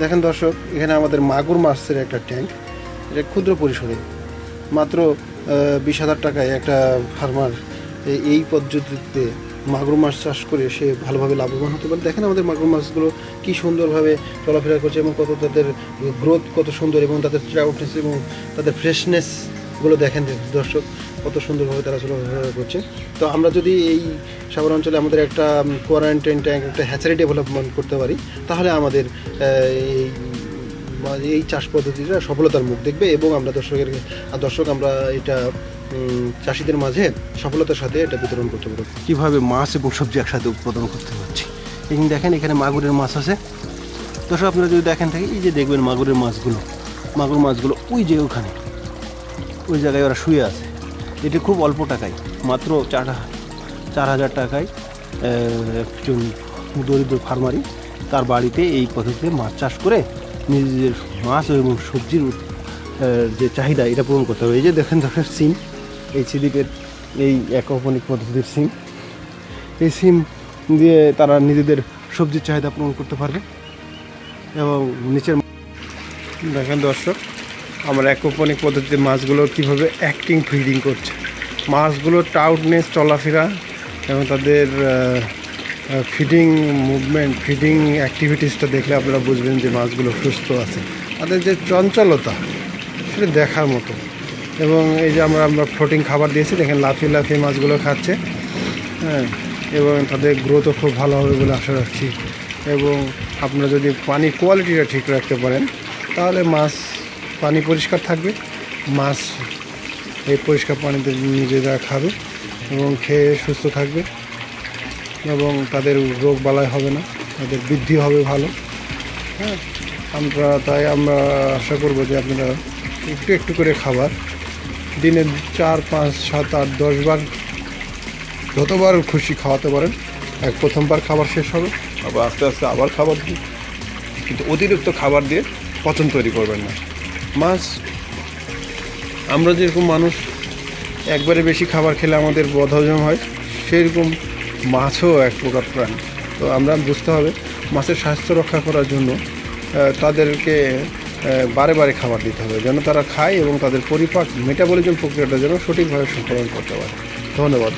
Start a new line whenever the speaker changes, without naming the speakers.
দেখেন দর্শক, এখানে আমাদের মাগুর মাছের একটা ট্যাঙ্ক এটা ক্ষুদ্র পরিসরে। মাত্র বিশ হাজার টাকায় একটা ফার্মার এই পদ্ধতিতে মাগুর মাছ চাষ করে সে ভালোভাবে লাভবান হতে পারে। দেখেন আমাদের মাগুর মাছগুলো কি সুন্দরভাবে চলাফেরা করছে এবং কত তাদের গ্রোথ কত সুন্দর এবং তাদের ট্রাউটনেস এবং তাদের ফ্রেশনেসগুলো দেখেন দর্শক, কত সুন্দরভাবে তারা চলাফেরা করছে। তো আমরা যদি এই সাগর অঞ্চলে আমাদের একটা কোয়ারেন্টাইন ট্যাঙ্ক একটা হ্যাচারি ডেভেলপমেন্ট করতে পারি, তাহলে আমাদের এই এই চাষ পদ্ধতিটা সফলতার মুখ দেখবে এবং আমরা দর্শকের দর্শক আমরা এটা চাষিদের মাঝে সফলতার সাথে এটা বিতরণ করতে পারব। কীভাবে মাছ এবং সবজি একসাথে উৎপাদন করতে পারছি? এখানে দেখেন, এখানে মাগুরের মাছ আছে। দর্শক, আপনারা যদি দেখেন থাকে, এই যে দেখবেন মাগুরের মাছগুলো, মাগুর মাছগুলো ওই যে ওখানে, ওই জায়গায় ওরা শুয়ে আছে। এটি খুব অল্প টাকায়, মাত্র চার চার হাজার টাকায় একজন দরিদ্র ফার্মারই তার বাড়িতে এই পদ্ধতিতে মাছ চাষ করে নিজেদের মাছ এবং সবজির যে চাহিদা এটা পূরণ করতে হবে। এই যে দেখেন দেখেন সিম, এই সিদ্দিকের এই একপনিক পদ্ধতির সিম। এই সিম দিয়ে তারা নিজেদের সবজির চাহিদা পূরণ করতে পারবে এবং নিচের দেখেন দর্শক, আমরা অ্যাকোপনিক পদ্ধতিতে মাছগুলো কীভাবে অ্যাক্টিং ফিডিং করছে। মাছগুলো টাউটনেস চলাফেরা এবং তাদের ফিডিং মুভমেন্ট ফিডিং অ্যাক্টিভিটিসটা দেখলে আপনারা বুঝবেন যে মাছগুলো সুস্থ আছে। তাদের যে চঞ্চলতা, সেটা দেখার মতো। এবং এই যে আমরা আমরা ফ্লোটিং খাবার দিয়েছি, দেখেন লাফিয়ে লাফিয়ে মাছগুলো খাচ্ছে। হ্যাঁ এবং তাদের গ্রোথও খুব ভালো হবে বলে আশা রাখছি। এবং আপনারা যদি পানির কোয়ালিটিটা ঠিক রাখতে পারেন, তাহলে মাছ পানি পরিষ্কার থাকবে। মাছ এই পরিষ্কার পানিতে নিজেরা খাবে। এবং খেয়ে সুস্থ থাকবে এবং তাদের রোগ বালাই হবে না, তাদের বৃদ্ধি হবে ভালো। হ্যাঁ আমরা তাই আমরা আশা করব যে আপনারা একটু একটু করে খাবার, দিনে চার, পাঁচ, সাত, আট, দশ বার যতবার খুশি খাওয়াতে পারেন। এক প্রথমবার খাবার শেষ হবে। আবার আস্তে আস্তে আবার খাবার দিন। কিন্তু অতিরিক্ত খাবার দিয়ে পচন তৈরি করবেন না। মাছ, আমরা যেরকম মানুষ একবারে বেশি খাবার খেলে আমাদের বদহজম হয়। সেরকম মাছও এক প্রকার প্রাণী। তো আমরা বুঝতে হবে মাছের স্বাস্থ্য রক্ষা করার জন্য তাদেরকে বারে বারে খাবার দিতে হবে। যেন তারা খায় এবং তাদের পরিপাক মেটাবলিজম প্রক্রিয়াটা যেন সঠিকভাবে সম্পাদন করতে পারে। ধন্যবাদ।